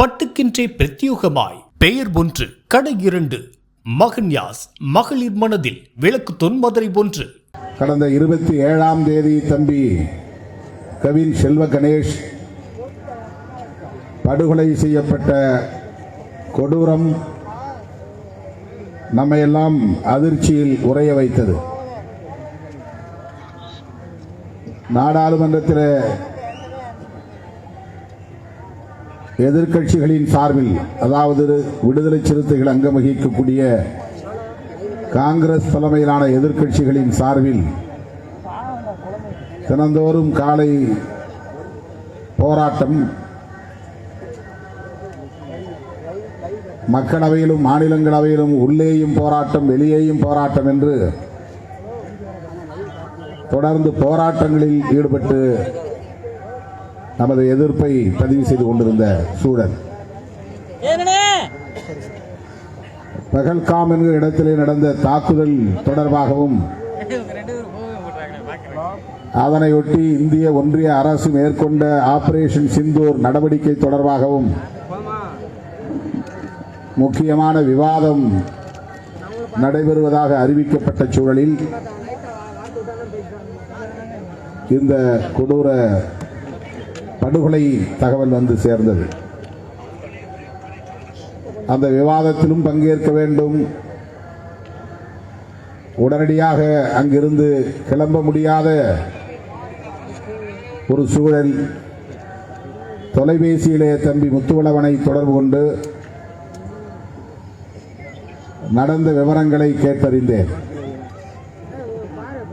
பட்டுக்கின்றே பிரத்யோகமாய். பெயர் ஒன்று கடை இரண்டு மகன்யாஸ் மகளிர் மனதில் விளக்கு தொன்மதுரை போன்று கடந்த இருபத்தி ஏழாம் தேதி தம்பி கவின் செல்வ கணேஷ் படுகொலை செய்யப்பட்ட கொடூரம் நம்மையெல்லாம் அதிர்ச்சியில் உறைய வைத்தது. நாடாளுமன்றத்தில் எதிர்க்கட்சிகளின் சார்பில் அதாவது விடுதலை சிறுத்தைகள் அங்கம் வகிக்கக்கூடிய காங்கிரஸ் தலைமையிலான எதிர்க்கட்சிகளின் சார்பில் தினந்தோறும் காலை போராட்டம் மக்களவையிலும் மாநிலங்களவையிலும் உள்ளேயும் போராட்டம் வெளியேயும் போராட்டம் என்று தொடர்ந்து போராட்டங்களில் ஈடுபட்டு நமது எதிர்ப்பை பதிவு செய்து கொண்டிருந்த சூழல். பகல்காம் என்கிற இடத்திலே நடந்த தாக்குதல் தொடர்பாகவும் அதனையொட்டி இந்திய ஒன்றிய அரசு மேற்கொண்ட ஆபரேஷன் சிந்தூர் நடவடிக்கை தொடர்பாகவும் முக்கியமான விவாதம் நடைபெறுவதாக அறிவிக்கப்பட்ட சூழலில் இந்த கொடூர படுகொலை தகவல் வந்து சேர்ந்தது. அந்த விவாதத்திலும் பங்கேற்க வேண்டும். உடனடியாக அங்கிருந்து கிளம்ப முடியாத ஒரு சூழல் தொலைபேசியிலே தம்பி முத்துவளவனை தொடர்பு கொண்டு நடந்த விவரங்களை கேட்டறிந்தேன்.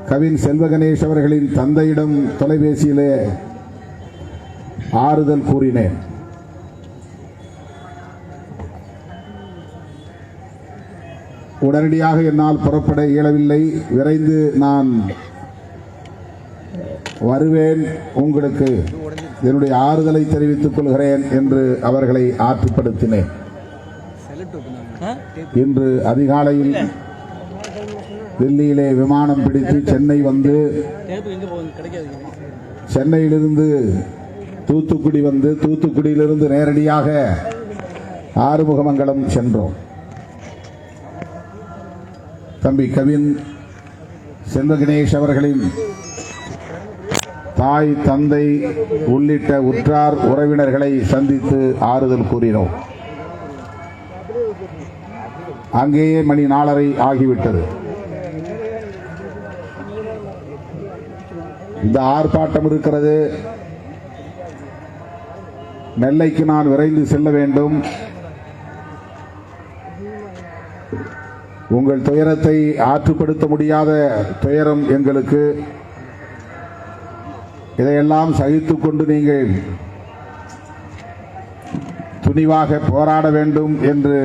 கவின் செல்வகணேஷ் அவர்களின் தந்தையிடம் தொலைபேசியிலே ஆறுதல் கூறினேன். உடனடியாக என்னால் புறப்பட இயலவில்லை. விரைந்து நான் வருவேன். உங்களுக்கு என்னுடைய ஆறுதலை தெரிவித்துக் கொள்கிறேன் என்று அவர்களை ஆற்றுப்படுத்தினேன். இன்று அதிகாலையில் டெல்லியிலே விமானம் பிடித்து சென்னை வந்து சென்னையிலிருந்து தூத்துக்குடி வந்து தூத்துக்குடியிலிருந்து நேரடியாக ஆறுமுகமங்கலம் சென்றோம். தம்பி கவின் செல்வகணேஷ் அவர்களின் தாய் தந்தை உள்ளிட்ட உற்றார் உறவினர்களை சந்தித்து ஆறுதல் கூறினோம். அங்கேயே மணி நாலரை ஆகிவிட்டது. இந்த ஆர்ப்பாட்டம் இருக்கிறது. நெல்லைக்கு நான் விரைந்து செல்ல வேண்டும். உங்கள் துயரத்தை ஆற்றுப்படுத்த முடியாத துயரம் எங்களுக்கு. இதையெல்லாம் சகித்துக் கொண்டு நீங்கள் துணிவாக போராட வேண்டும் என்று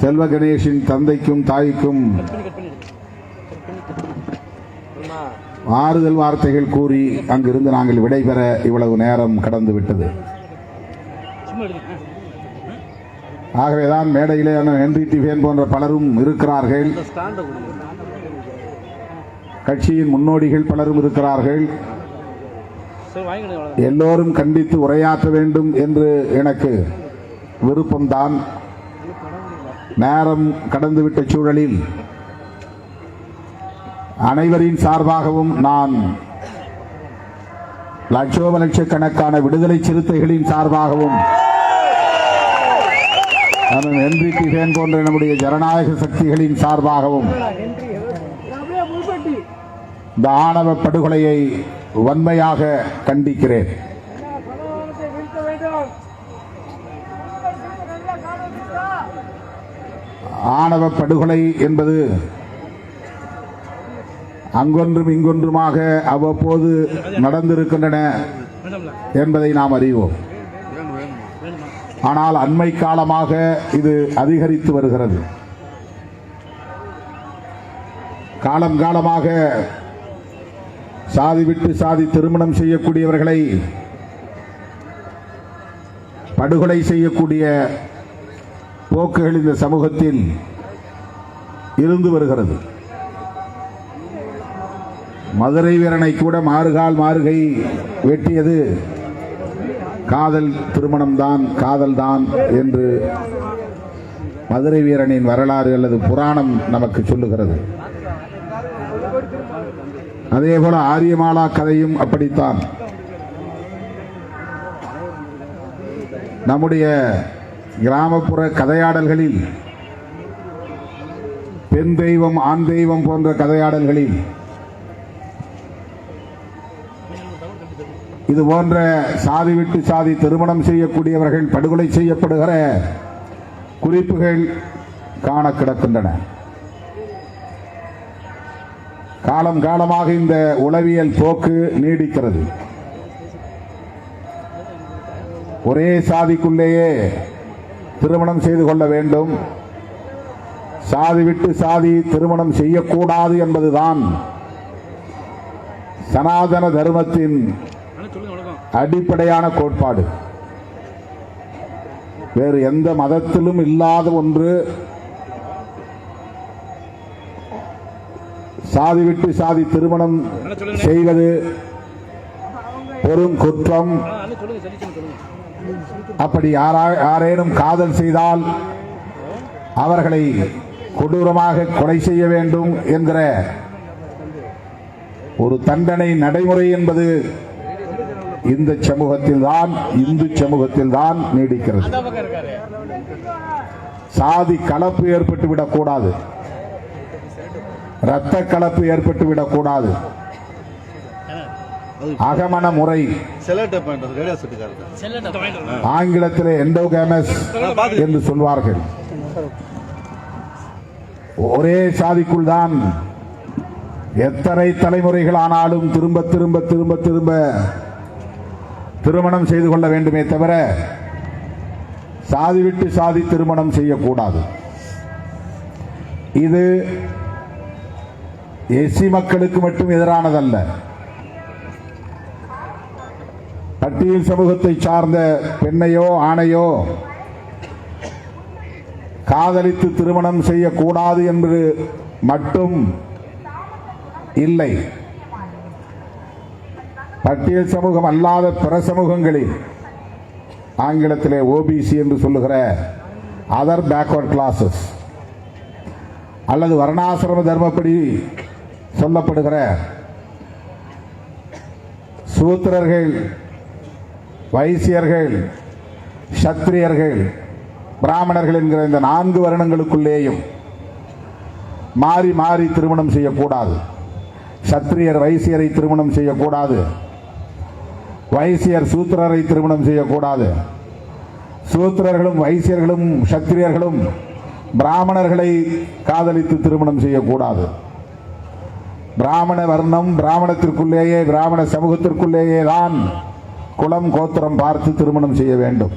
செல்வ கணேஷின் தந்தைக்கும் தாய்க்கும் ஆறுதல் வார்த்தைகள் கூறி அங்கிருந்து நாங்கள் விடைபெற இவ்வளவு நேரம் கடந்து விட்டது. ஆகவேதான் மேடையிலே அண்ணன் ஹென்றி டிஃபேன் போன்ற பலரும் இருக்கிறார்கள். கட்சியின் முன்னோடிகள் பலரும் இருக்கிறார்கள். எல்லோரும் கண்டித்து உரையாற்ற வேண்டும் என்று எனக்கு விருப்பம்தான். நேரம் கடந்துவிட்ட சூழலில் அனைவரின் சார்பாகவும் நான் லட்சோப லட்சக்கணக்கான விடுதலை சிறுத்தைகளின் சார்பாகவும் அண்ணன் ஹென்றி டிஃபேன் போன்ற நம்முடைய ஜனநாயக சக்திகளின் சார்பாகவும் இந்த ஆணவ படுகொலையை வன்மையாக கண்டிக்கிறேன். ஆணவ படுகொலை என்பது அங்கொன்றும் இங்கொன்றுமாக அவ்வப்போது நடந்திருக்கின்றன என்பதை நாம் அறிவோம். ஆனால் அண்மை காலமாக இது அதிகரித்து வருகிறது. காலம் காலமாக சாதி விட்டு சாதி திருமணம் செய்யக்கூடியவர்களை படுகொலை செய்யக்கூடிய போக்குகள் இந்த சமூகத்தில் இருந்து வருகிறது. மதுரை வீரனை கூட மாறுகால் மாறுகை வெட்டியது. காதல் திருமணம்தான் காதல்தான் என்று மதுரை வீரனின் வரலாறு அல்லது புராணம் நமக்கு சொல்லுகிறது. அதே போல ஆரியமாலா கதையும் அப்படித்தான். நம்முடைய கிராமப்புற கதையாடல்களில் பெண் தெய்வம் ஆண் தெய்வம் போன்ற கதையாடல்களில் இது போன்ற சாதி விட்டு சாதி திருமணம் செய்யக்கூடியவர்கள் படுகொலை செய்யப்படுகிற குறிப்புகள் காண கிடக்கின்றன காலம் காலமாக இந்த உளவியல் போக்கு நீடிக்கிறது. ஒரே சாதிக்குள்ளேயே திருமணம் செய்து கொள்ள வேண்டும். சாதி விட்டு சாதி திருமணம் செய்யக்கூடாது என்பதுதான் சனாதன தர்மத்தின் அடிப்படையான கோட்பாடு. வேறு எந்த மதத்திலும் இல்லாத ஒன்று சாதி விட்டு சாதி திருமணம் செய்வது பெரும் குற்றம். அப்படி யாரா யாரேனும் காதல் செய்தால் அவர்களை கொடூரமாக கொலை செய்ய வேண்டும் என்கிற ஒரு தண்டனை நடைமுறை என்பது இந்த சமூகத்தில் தான் இந்து சமூகத்தில் தான் நீடிக்கிறது. சாதி கலப்பு ஏற்பட்டு விடக்கூடாது. இரத்த கலப்பு ஏற்பட்டு விடக்கூடாது. அகமண முறை. ஆங்கிலத்தில் எண்டோகேமஸ் என்று சொல்வார்கள். ஒரே சாதிக்குள் தான் எத்தனை தலைமுறைகள் ஆனாலும் திரும்ப திரும்ப திரும்ப திரும்ப திருமணம் செய்து கொள்ள வேண்டுமே தவிர சாதி விட்டு சாதி திருமணம் செய்யக்கூடாது. இது எஸ்சி மக்களுக்கு மட்டும் எதிரானதல்ல. பட்டியல் சமூகத்தை சார்ந்த பெண்ணையோ ஆணையோ காதலித்து திருமணம் செய்யக்கூடாது என்று மட்டும் இல்லை. பட்டியல் சமூகம் அல்லாத பிற சமூகங்களில் ஆங்கிலத்திலே ஓபிசி என்று சொல்லுகிற அதர் பேக்வர்ட் கிளாஸஸ் அல்லது வர்ணாசிரம தர்மப்படி சொல்லப்படுகிற சூத்திரர்கள் வைசியர்கள் சத்திரியர்கள் பிராமணர்கள் என்கிற இந்த நான்கு வருணங்களுக்குள்ளேயும் மாறி மாறி திருமணம் செய்யக்கூடாது. சத்திரியர் வைசியரை திருமணம் செய்யக்கூடாது. வைசியர் சூத்திரரை திருமணம் செய்யக்கூடாது. சூத்திரர்களும் வைசியர்களும் சத்திரியர்களும் பிராமணர்களை காதலித்து திருமணம் செய்யக்கூடாது. பிராமண வர்ணம் பிராமணத்திற்குள்ளேயே பிராமண சமூகத்திற்குள்ளேயே தான் குலம் கோத்திரம் பார்த்து திருமணம் செய்ய வேண்டும்.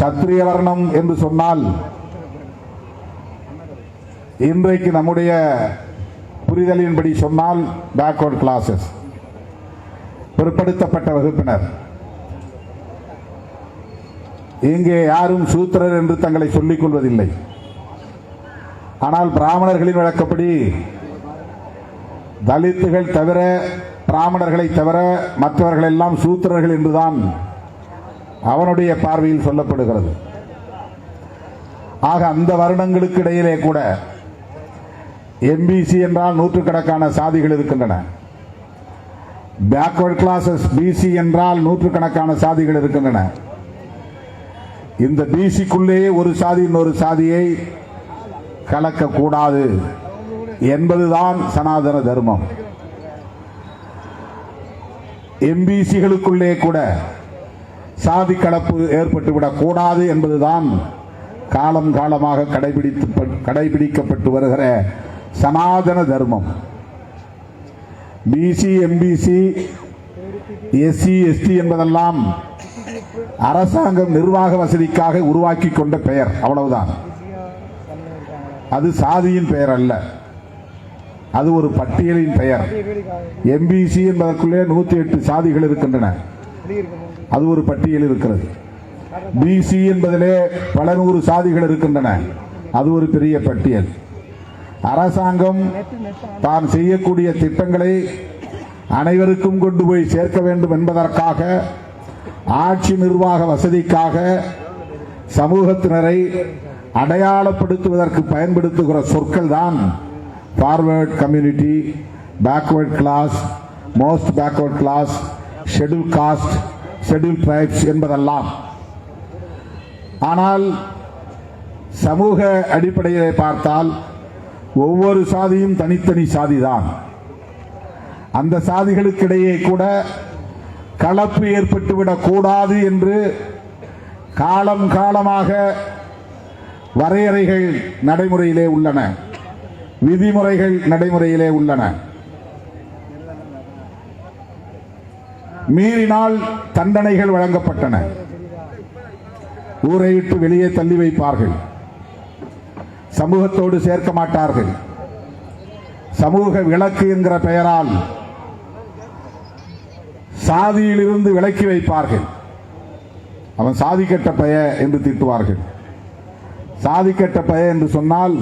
சத்திரிய வர்ணம் என்று சொன்னால் இன்றைக்கு நம்முடைய புரிதலின்படி சொன்னால் பேக்வர்ட் கிளாஸஸ் பிற்படுத்தப்பட்ட வகுப்பினர். இங்கே யாரும் சூத்திரர் என்று தங்களை சொல்லிக் கொள்வதில்லை. ஆனால் பிராமணர்களின் வழக்கப்படி தலித்துகள் தவிர பிராமணர்களை தவிர மற்றவர்கள் எல்லாம் சூத்திரர்கள் என்றுதான் அவனுடைய பார்வையில் சொல்லப்படுகிறது. ஆக அந்த வருடங்களுக்கு இடையிலே கூட எம்பிசி என்றால் நூற்றுக்கணக்கான சாதிகள் இருக்கின்றன. பேக்வர்ட் கிளாஸஸ் பிசி என்றால் நூற்றுக்கணக்கான சாதிகள் இருக்கின்றன. இந்த பிசிக்குள்ளேயே ஒரு சாதி இன்னொரு சாதியை கலக்கக்கூடாது என்பதுதான் சனாதன தர்மம். எம்பிசிகளுக்குள்ளே கூட சாதி கலப்பு ஏற்பட்டுவிடக் கூடாது என்பதுதான் காலம் காலமாக கடைபிடித்து கடைபிடிக்கப்பட்டு வருகிற சனாதன தர்மம். பிசி எம்பிசி எஸ்சி எஸ்டி என்பதெல்லாம் அரசாங்கம் நிர்வாக வசதிக்காக உருவாக்கி கொண்ட பெயர். அவ்வளவுதான். அது சாதியின் பெயர் அல்ல. அது ஒரு பட்டியலின் பெயர். எம்பிசி என்பதற்குள்ளே நூற்றி எட்டு சாதிகள் இருக்கின்றன. அது ஒரு பட்டியல் இருக்கிறது. பிசி என்பதிலே பல நூறு சாதிகள் இருக்கின்றன. அது ஒரு பெரிய பட்டியல். அரசாங்கம் தான் செய்யக்கூடிய திட்டங்களை அனைவருக்கும் கொண்டு போய் சேர்க்க வேண்டும் என்பதற்காக ஆட்சி நிர்வாக வசதிக்காக சமூகத்தினரை அடையாளப்படுத்துவதற்கு பயன்படுத்துகிற சொற்கள் தான் forward community backward class most backward class schedule caste schedule tribes என்பதெல்லாம். ஆனால் சமூக அடிப்படையிலே பார்த்தால் ஒவ்வொரு சாதியும் தனித்தனி சாதிதான். அந்த சாதிகளுக்கிடையே கூட கலப்பு ஏற்பட்டுவிடக் கூடாது என்று காலம் காலமாக வரையறைகள் நடைமுறையிலே உள்ளன. விதிமுறைகள் நடைமுறையிலே உள்ளன. மீறினால் தண்டனைகள் வழங்கப்பட்டன. ஊரை விட்டு வெளியே தள்ளி வைப்பார்கள். சமூகத்தோடு சேர்க்க மாட்டார்கள். சமூக விளக்கு என்கிற பெயரால் சாதியிலிருந்து விலக்கி வைப்பார்கள். அவன் சாதி கெட்ட பய என்று திட்டுவார்கள். சாதி கெட்ட பய என்று சொன்னால்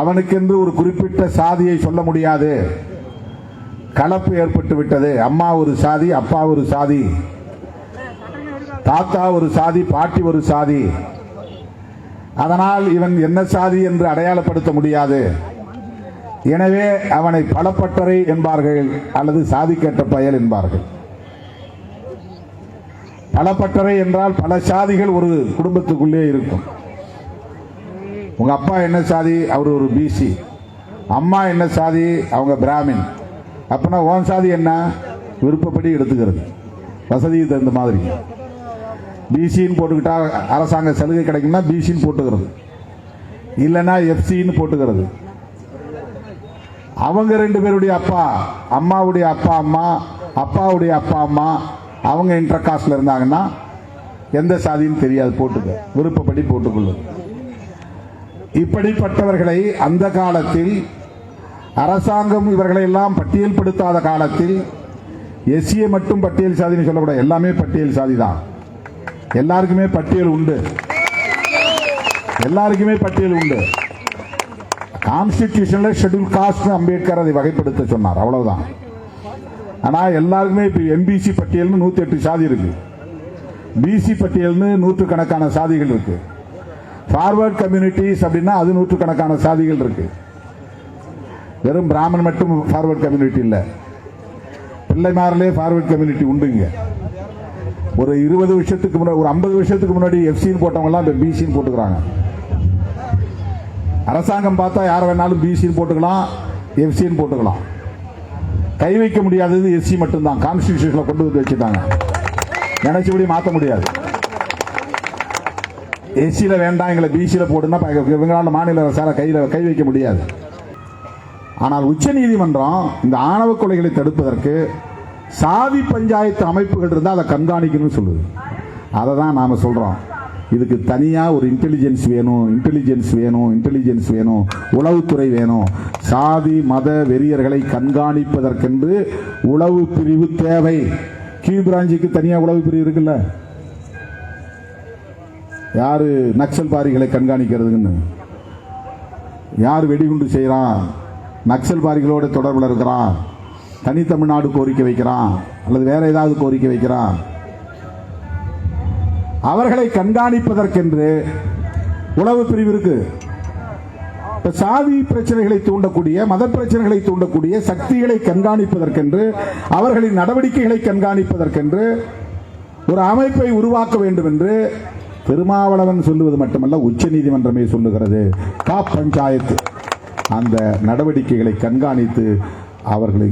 அவனுக்கென்று ஒரு குறிப்பிட்ட சாதியை சொல்ல முடியாது. கலப்பு ஏற்பட்டு விட்டது. அம்மா ஒரு சாதி அப்பா ஒரு சாதி தாத்தா ஒரு சாதி பாட்டி ஒரு சாதி. அதனால் இவன் என்ன சாதி என்று அடையாளப்படுத்த முடியாது. எனவே அவனை பலப்பட்டறை என்பார்கள் அல்லது சாதி கேட்ட பயல் என்பார்கள். பலப்பட்டறை என்றால் பல சாதிகள் ஒரு குடும்பத்துக்குள்ளே இருக்கும். உங்க அப்பா என்ன சாதி? அவர் ஒரு பிசி அம்மா என்ன சாதி? அவங்க பிராமின். அப்படின்னா ஓன் சாதி என்ன? விருப்பப்படி எடுத்துக்கிறது. வசதிக்கு தகுந்த மாதிரி. பிசின்னு போட்டுக்கிட்டா அரசாங்க சலுகை கிடைக்கும்னா பிசின்னு போட்டுக்கிறது. இல்லைன்னா எஃப்சின்னு போட்டுக்கிறது. அவங்க ரெண்டு பேருடைய அப்பா அம்மாவுடைய அப்பா அம்மா அப்பாவுடைய அப்பா அம்மா அவங்க இன்டர் காஸ்டில் இருந்தாங்கன்னா எந்த சாதின்னு தெரியாது போட்டுக்க. விருப்பப்படி போட்டுக்கொள்ளும் இப்படிப்பட்டவர்களை அந்த காலத்தில் அரசாங்கம் இவர்களை எல்லாம் பட்டியல்படுத்தாத காலத்தில் எஸ்சியை மட்டும் பட்டியல் சாதின்னு சொல்லக்கூடாது. எல்லாமே பட்டியல் சாதி தான் எல்லாருக்குமே பட்டியல் உண்டு. எல்லாருக்குமே பட்டியல் உண்டு. கான்ஸ்டிடியூஷன்ல ஷெட்யூல் காஸ்ட் அம்பேத்கர் அதை வகைப்படுத்த சொன்னார். அவ்வளவுதான். ஆனா எல்லாருக்குமே இப்போ எம்பிசி பட்டியல்னு நூத்தி எட்டு சாதி இருக்கு. பிசி பட்டியல்னு நூற்றுக்கணக்கான சாதிகள் இருக்கு. ஃபார்வர்ட் கம்யூனிட்டிஸ் அப்படின்னா அது நூற்றுக்கணக்கான சாதிகள் இருக்கு. வெறும் பிராமன் மட்டும் ஃபார்வர்ட் கம்யூனிட்டி இல்லை. பிள்ளைமாரிலே ஃபார்வர்ட் கம்யூனிட்டி உண்டுங்க. ஒரு இருபது வருஷத்துக்கு முன்னாடி ஒரு ஐம்பது வருஷத்துக்கு முன்னாடி எஃப்சின்னு போட்டவங்கலாம் இப்போ பிசின்னு போட்டுக்கிறாங்க. அரசாங்கம் பார்த்தா யார் வேணாலும் பிசின்னு போட்டுக்கலாம் எஃப்சின்னு போட்டுக்கலாம். கை வைக்க முடியாதது எஸ்சி மட்டும்தான். கான்ஸ்டியூஷனில் கொண்டு வந்து வச்சுட்டாங்க. நினைச்சபடி மாற்ற முடியாது. எஸ்சியில் வேண்டாம் எங்களை பிசியில் போட்டுன்னா இவங்களால மாநில அரசால கையில் கை வைக்க முடியாது. ஆனால் உச்சநீதிமன்றம் இந்த ஆணவ கொலைகளை தடுப்பதற்கு சாதி பஞ்சாயத்து அமைப்புகள் இருந்தால் அதை கண்காணிக்கணும்னு சொல்லுது. அதை தான் நாம் சொல்கிறோம் இதுக்கு தனியாக ஒரு இன்டெலிஜென்ஸ் வேணும் இன்டெலிஜென்ஸ் வேணும் இன்டெலிஜென்ஸ் வேணும் உளவுத்துறை வேணும். சாதி மத வெறியர்களை கண்காணிப்பதற்கென்று உளவு பிரிவு தேவை. கீழ் பிராஞ்சுக்கு தனியாக உளவு பிரிவு இருக்குல்ல? யார் நக்சல்பாரிகளை கண்காணிக்கிறதுன்னு? யார் வெடிகுண்டு செய்கிறான் நக்சல்பாரிகளோட தொடர்பில் இருக்கிறான். தனித்தமிழ்நாடு கோரிக்கை வைக்கிறான் அல்லது வேற ஏதாவது கோரிக்கை வைக்கிறான் அவர்களை கண்காணிப்பதற்கென்று உளவு பிரிவு இருக்கு. சாதி பிரச்சனைகளை தூண்டக்கூடிய மத பிரச்சனைகளை தூண்டக்கூடிய சக்திகளை கண்காணிப்பதற்கென்று அவர்களின் நடவடிக்கைகளை கண்காணிப்பதற்கென்று ஒரு அமைப்பை உருவாக்க வேண்டும் என்று திருமாவளவன் சொல்லுவது மட்டுமல்ல உச்ச நீதிமன்றமே சொல்லுகிறது. கா பஞ்சாயத்து அந்த நடவடிக்கைகளை கண்காணித்து அவர்களை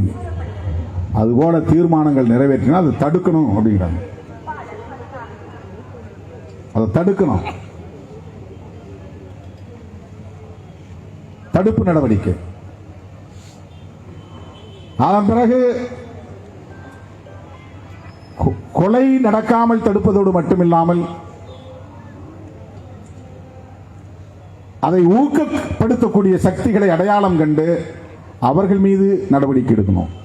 அதுபோல தீர்மானங்கள் நிறைவேற்றினா அதை தடுக்கணும் அப்படிங்கிறாங்க அதை தடுக்கணும். தடுப்பு நடவடிக்கை. அதன் பிறகு கொ- கொலை நடக்காமல் தடுப்பதோடு மட்டுமில்லாமல் அதை ஊக்கப்படுத்தக்கூடிய சக்திகளை அடையாளம் கண்டு அவர்கள் மீது நடவடிக்கை எடுக்கணும்.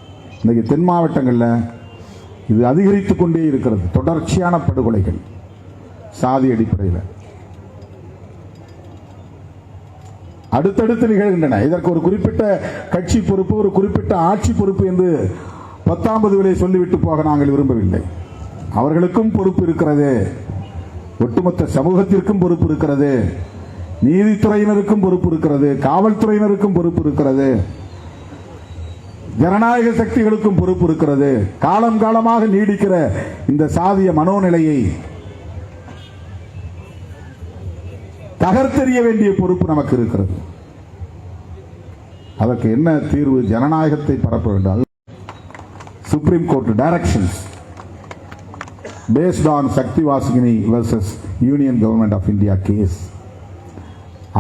இன்றைக்கு தென் மாவட்டங்களில் இது அதிகரித்து கொண்டே இருக்கிறது. தொடர்ச்சியான படுகொலைகள் சாதி அடிப்படையில். அடுத்தடுத்து நிகழ்கின்றன. இதற்கு ஒரு குறிப்பிட்ட கட்சி பொறுப்பு ஒரு குறிப்பிட்ட ஆட்சி பொறுப்பு என்று பத்தாம்பது விலை சொல்லிவிட்டு போக நாங்கள் விரும்பவில்லை. அவர்களுக்கும் பொறுப்பு இருக்கிறது. ஒட்டுமொத்த சமூகத்திற்கும் பொறுப்பு இருக்கிறது. நீதித்துறையினருக்கும் பொறுப்பு இருக்கிறது. காவல்துறையினருக்கும் பொறுப்பு இருக்கிறது. ஜனநாயக சக்திகளுக்கும் பொறுப்பு இருக்கிறது. காலம் காலமாக நீடிக்கிற இந்த சாதிய மனோநிலையை தகர்த்தெறிய வேண்டிய பொறுப்பு நமக்கு இருக்கிறது. அதற்கு என்ன தீர்வு? ஜனநாயகத்தை பரப்ப வேண்டும். Supreme court directions based on Shakti Vasini versus union government of India case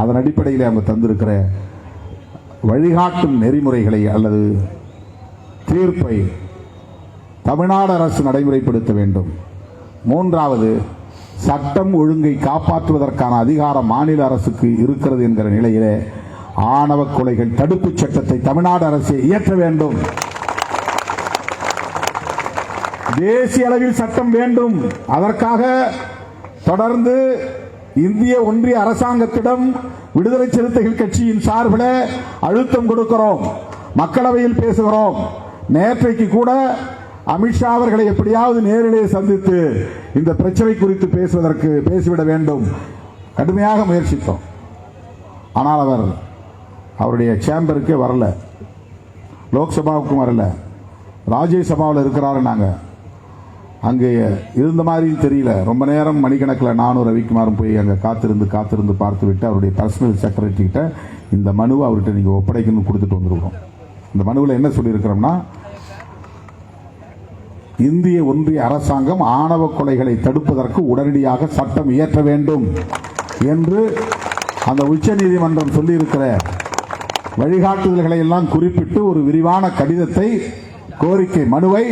அதன் அடிப்படையில் அவங்க தந்திருக்கிற வழிகாட்டும் நெறிமுறைகளை அல்லது தீர்ப்பை தமிழ்நாடு அரசு நடைமுறைப்படுத்த வேண்டும். மூன்றாவது சட்டம் ஒழுங்கை காப்பாற்றுவதற்கான அதிகாரம் மாநில அரசுக்கு இருக்கிறது என்கிற நிலையிலே ஆணவ கொலைகள் தடுப்புச் சட்டத்தை தமிழ்நாடு அரசு இயற்ற வேண்டும். தேசிய அளவில் சட்டம் வேண்டும். அதற்காக தொடர்ந்து இந்திய ஒன்றிய அரசாங்கத்திடம் விடுதலை சிறுத்தைகள் கட்சியின் சார்பில் அழுத்தம் கொடுக்கிறோம். மக்களவையில் பேசுகிறோம். நேற்றைக்கு கூட அமித்ஷா அவர்களை எப்படியாவது நேரிலே சந்தித்து இந்த பிரச்சனை குறித்து பேசுவதற்கு பேசிவிட வேண்டும். கடுமையாக முயற்சித்தோம். ஆனால் அவர் அவருடைய சேம்பருக்கு வரல. லோக்சபாவுக்கும் வரல. ராஜ்யசபாவில் இருக்கிறாரு நாங்கள் அங்கே இருந்த மாதிரியும் தெரியல. ரொம்ப நேரம் மணிக்கணக்கில் நானும் ரவிக்குமாரும் போய் அங்கே காத்திருந்து காத்திருந்து பார்த்து விட்டு அவருடைய பர்சனல் செக்ரட்டரி கிட்ட இந்த மனுவை அவர்கிட்ட நீங்கள் ஒப்படைக்கணும்னு கொடுத்துட்டு வந்துருக்கிறோம். இந்த மனுவில் என்ன சொல்லியிருக்கிறோம்னா இந்திய ஒன்றிய அரசாங்கம் ஆணவ கொலைகளை தடுப்பதற்கு உடனடியாக சட்டம் இயற்ற வேண்டும் என்று அந்த உச்சநீதிமன்றம் சொல்லியிருக்கிற வழிகாட்டுதல்களை எல்லாம் குறிப்பிட்டு ஒரு விரிவான கடிதத்தை கோரிக்கை மனுவை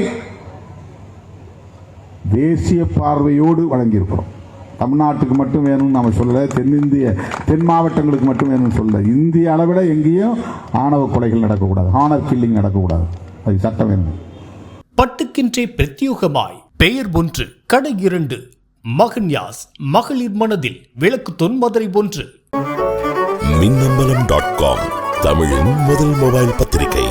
தேசிய பார்வையோடு வழங்கியிருக்கிறோம். தமிழ்நாட்டுக்கு மட்டும் வேணும்னு நம்ம சொல்லல தென்னிந்திய தென் மாவட்டங்களுக்கு மட்டும் வேணும்னு சொல்லல. இந்திய அளவில் எங்கேயும் ஆணவ கொலைகள் நடக்கக்கூடாது ஹானர் கில்லிங் நடக்கக்கூடாது. அது சட்டம் வேணும் பட்டுக்கின்றே பிரத்யோகமாய். பெயர் ஒன்று கடை இரண்டு மகன்யாஸ் மகளிர் மனதில் விளக்கு தொன்மதுரை ஒன்று. மின்னம்பலம் டாட் காம் தமிழின் முதல் மொபைல் பத்திரிகை.